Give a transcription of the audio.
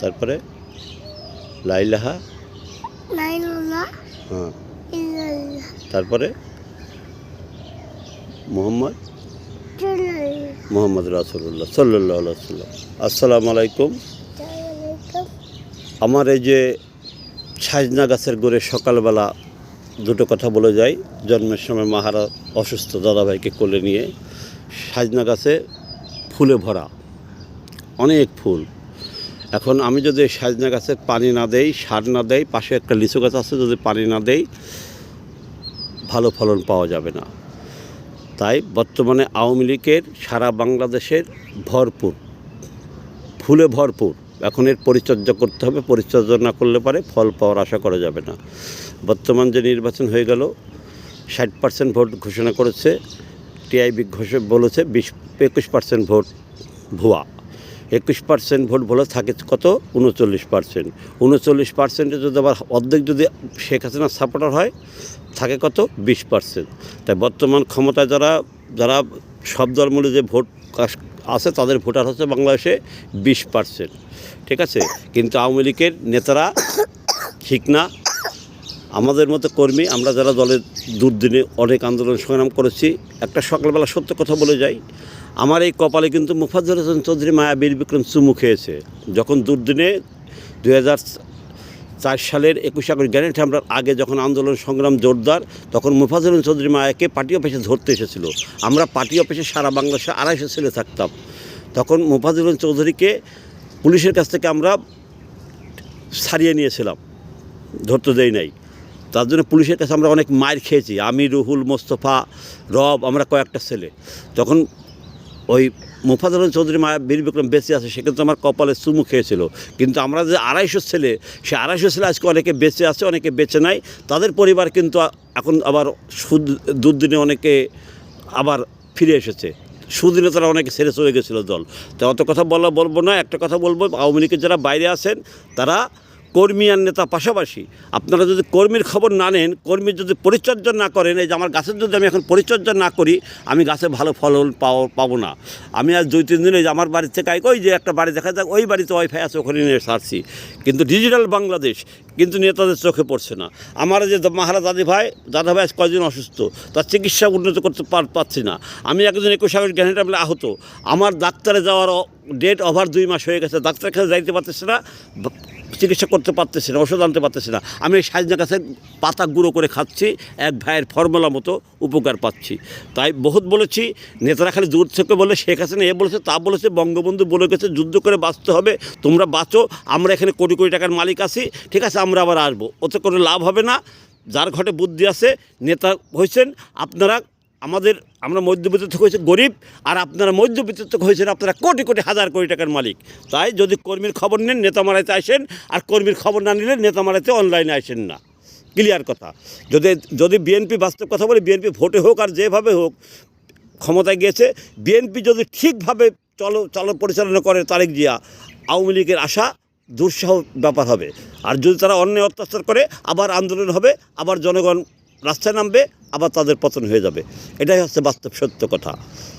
তারপরে লাইলাহা। হ্যাঁ। ইল্লাল্লাহ। তারপরে মোহাম্মদ। মোহাম্মদ রাসুল্লাহ সাল্লাহ সাল্লাম আসসালামু আলাইকুম। আলাইকুম। আমার এই যে সাজনা গাছের গোড়ে সকালবেলা দুটো কথা বলে যাই। জন্মের সময় মাহারা অসুস্থ দাদাভাইকে কোলে নিয়ে। সাজনা গাছে ফুলে ভরা। অনেক ফুল। এখন আমি যদি সাজনা গাছে পানি না দেই, সার না দেই, পাশে একটা লিচু গাছ আছে, যদি পানি না দেই, ভালো ফলন পাওয়া যাবে না। তাই বর্তমানে আওয়ামী লীগের সারা বাংলাদেশের ভরপুর, ফুলে ভরপুর। এখন এর পরিচর্যা করতে হবে, পরিচর্যা না করলে পারে ফল পাওয়ার আশা করা যাবে না। বর্তমান যে নির্বাচন হয়ে গেল, ষাট পার্সেন্ট ভোট ঘোষণা করেছে, টিআইবি ঘোষণা বলেছে, বিশ, একুশ পার্সেন্ট ভোট ভুয়া। একুশ পার্সেন্ট ভোট বলে থাকে কত? উনচল্লিশ পার্সেন্ট উনচল্লিশ পার্সেন্টে যদি আবার অর্ধেক যদি শেখ হাসিনার সাপোর্টার হয়, থাকে কত? বিশ পার্সেন্ট তাই বর্তমান ক্ষমতায় যারা যারা সব দলমূলে যে ভোট আছে তাদের ভোটার হচ্ছে বাংলাদেশে বিশ পার্সেন্ট ঠিক আছে? কিন্তু আওয়ামী লীগের নেতারা ঠিক না। আমাদের মতো কর্মী আমরা যারা দলের দুর্দিনে অনেক আন্দোলন সংগ্রাম করেছি, একটা সকালবেলা সত্য কথা বলে যাই। আমার এই কপালে কিন্তু মুফাজ্জল হোসেন চৌধুরী, মায়া বীর বিক্রম চুমু খেয়েছে। যখন দুর্দিনে দুই চার সালের একুশে আগস্ট গ্যারেন্টি আমরা আগে যখন আন্দোলন সংগ্রাম জোরদার, তখন মুফাজুল চৌধুরী মায়াকে পার্টি অফিসে ধরতে এসেছিল। আমরা পার্টি অফিসে সারা বাংলাদেশে আড়াইশো ছেলে থাকতাম। তখন মুফাজুল চৌধুরীকে পুলিশের কাছ থেকে আমরা ছাড়িয়ে নিয়েছিলাম। ধরতে দেই নাই। তার জন্য পুলিশের কাছে আমরা অনেক মার খেয়েছি। আমি রুহুল মোস্তফা, রব, আমরা কয়েকটা ছেলে। তখন ওই মুফাজুল চৌধুরী, মায়া বীর বিক্রম বেঁচে আছে, সে কিন্তু আমার কপালে চুমু খেয়েছিল। কিন্তু আমরা যে আড়াইশো ছেলে, সে আড়াইশো ছেলে আজকে অনেকে বেঁচে আছে, অনেকে বেঁচে নাই। তাদের পরিবার কিন্তু এখন আবার সুদ, দুর্দিনে অনেকে আবার ফিরে এসেছে। সুদিনে তারা অনেকে ছেড়ে চলে গেছিল দল। তো অত কথা বলা বলব না, একটা কথা বলব, আওয়ামী লীগের যারা বাইরে আছেন, তারা কর্মী আর নেতা পাশাপাশি। আপনারা যদি কর্মীর খবর না নেন, কর্মীর যদি পরিচর্যা না করেন, এই যে আমার গাছের যদি আমি এখন পরিচর্যা না করি, আমি গাছে ভালো ফলন পাও, পাবো না। আমি আজ দুই, তিন দিন এই যে আমার বাড়ি থেকে ওই যে একটা বাড়ি দেখা যাক, ওই বাড়িতে ওয়াইফাই আছে, ওখানে নিয়ে সারছি। কিন্তু ডিজিটাল বাংলাদেশ, কিন্তু নেতাদের চোখে পড়ছে না। আমার যে মাহারা দাদি ভাই দাদা ভাই কয়দিন অসুস্থ? তার চিকিৎসা উন্নত করতে পার- পারছি না। আমি একজন একুশ আগস্ট বলে আহত। আমার ডাক্তারে যাওয়ার ডেট ওভার দুই মাস হয়ে গেছে। ডাক্তার কাছে যাইতে পারতেছে না। চিকিৎসা করতে পারতেছি না, ওষুধ আনতে পারতেছি না। আমি এই সাজনা গাছের পাতা গুঁড়ো করে খাচ্ছি, এক ভাইয়ের ফর্মুলা মতো উপকার পাচ্ছি। তাই বহুত বলেছি, নেতারা খালি দূর থেকে বলে, শেখ হাসিনা এ বলেছে, তা বলেছে, বঙ্গবন্ধু বলে গেছে, যুদ্ধ করে বাঁচতে হবে, তোমরা বাঁচো, আমরা এখানে কোটি কোটি টাকার মালিক আছি, ঠিক আছে, আমরা আবার আসব। ওতে কোনো লাভ হবে না, যার ঘটে বুদ্ধি আছে, নেতা হয়েছেন, আপনারা আমাদের, আমরা মধ্যবিত্ত থেকে হয়েছে গরিব, আর আপনারা মধ্যবিত্ত থেকে হয়েছেন আপনারা কোটি কোটি হাজার কোটি টাকার মালিক। তাই যদি কর্মীর খবর নেন, নেতা মারাইতে আসেন, আর কর্মীর খবর না নিলে নেতা মারাইতে অনলাইনে আসেন না। ক্লিয়ার কথা। যদি যদি বিএনপি বাস্তব কথা বলে বিএনপি ভোটে হোক আর যেভাবে হোক, ক্ষমতায় গিয়েছে বিএনপি যদি ঠিকভাবে চলো চলো পরিচালনা করে তারেক জিয়া, আওয়ামী লীগের আশা দুঃসাহ ব্যাপার হবে। আর যদি তারা অন্যায় অত্যাচার করে, আবার আন্দোলন হবে, আবার জনগণ রাস্তায় নামবে আবার তাদের পতন হয়ে যাবে। এটাই হচ্ছে বাস্তব সত্য কথা।